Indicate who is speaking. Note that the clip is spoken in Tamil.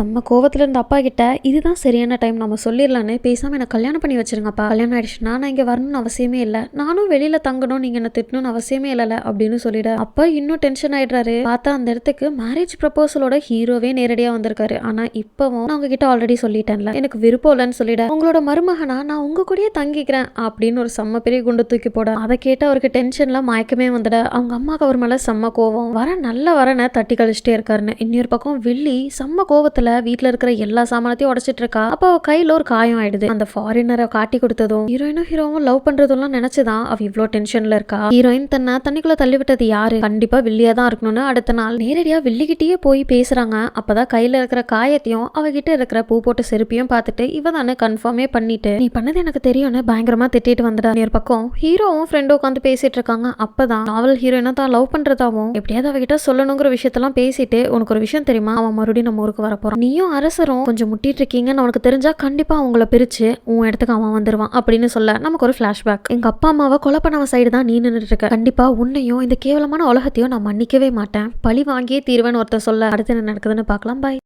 Speaker 1: நம்ம கோவத்தில் இருந்த அப்பா கிட்ட இதுதான் சரியான டைம் நம்ம சொல்லிடலான்னு பேசாமல் எனக்கு கல்யாணம் பண்ணி வச்சிருங்கப்பா. கல்யாணம் ஆயிடுச்சுன்னா நான் இங்கே வரணும்னு அவசியமே இல்லை. நானும் வெளியில் தங்கணும். நீங்கள் என்ன திட்டணும்னு அவசியமே இல்லைல்ல அப்படின்னு சொல்லிட. அப்பா இன்னும் டென்ஷன் ஆயிடுறாரு. பார்த்தா அந்த இடத்துக்கு மேரேஜ் ப்ரப்போசலோட ஹீரோவே நேரடியாக வந்திருக்காரு. ஆனால் இப்போவும் நான் உங்ககிட்ட ஆல்ரெடி சொல்லிட்டேன்ல. எனக்கு விருப்பம் இல்லைன்னு சொல்லிட. உங்களோட மருமகனா? நான் உங்க கூடயே தங்கிக்கிறேன் அப்படின்னு ஒரு செம்ம பெரிய குண்டு தூக்கி போட. அதை கேட்டு அவருக்கு டென்ஷன்ல மயக்கமே வந்துட. அவங்க அம்மாவுக்கு அவர் மேலே செம்ம கோவம். வர நல்ல வரனை தட்டி கழிச்சிட்டே இருக்காருன்னு. இன்னொரு பக்கம் வில்லி செம்ம கோவத்தில் வீட்டில் இருக்கிற எல்லா சாமானத்தையும் உடைச்சிட்டு இருக்கா. அப்போ அவ கையில ஒரு காயம் ஆயிடுது. அந்த ஃபாரினரை காட்டி கொடுத்ததும் ஹீரோயினும் ஹீரோவும் லவ் பண்றதெல்லாம் நினைச்சுதான். அவ இவ்வளோ டென்ஷன்ல இருக்கா. ஹீரோயின் தன்னை தண்ணிக்குள்ள தள்ளி விட்டது யாரு? கண்டிப்பா வில்லியா தான் இருக்கணும்னு அடுத்த நாள் நேரடியா வில்லிகிட்டயே போய் பேசுறாங்க. அப்பதான் கையில இருக்கிற காயத்தையும் அவகிட்ட இருக்கிற பூ போட்டு செருப்பையும் பார்த்துட்டு இவ தானே கன்ஃபார்மே பண்ணிட்டு நீ பண்ணது எனக்கு தெரியும்னு பயங்கரமா திட்டிட்டு வந்துடா நேர் பக்கம் ஹீரோவும் ஃப்ரெண்டும் உட்காந்து பேசிட்டு இருக்காங்க. அப்பதான் நாவல் ஹீரோயினா தான் லவ் பண்றதாவும் எப்படியாவது அவகிட்ட சொல்லணுங்கிற விஷயத்தெல்லாம் பேசிட்டு உனக்கு ஒரு விஷயம் தெரியுமா? அவன் மறுபடியும் நம்ம ஊருக்கு வர போறான் நீயும் அரசரும் கொஞ்சம் முட்டிட்டு இருக்கீங்கன்னு அவனுக்கு தெரிஞ்சா கண்டிப்பா அவங்கள பிரிச்சு உன் இடத்துக்கு அவன் வந்துருவான் அப்படின்னு சொல்ல நமக்கு ஒரு ஃபிளாஷ்பேக் எங்க அப்பா அம்மாவை கொலை பண்ணவன் சைடு தான் நீ நின்றுட்டு இருக்க கண்டிப்பா உன்னையும் இந்த கேவலமான உலகத்தையும் நான் மன்னிக்கவே மாட்டேன். பழி வாங்கியே தீர்வேன்னு ஒருத்தன் சொல்ல அடுத்து என்ன நடக்குதுன்னு பார்க்கலாம். பாய்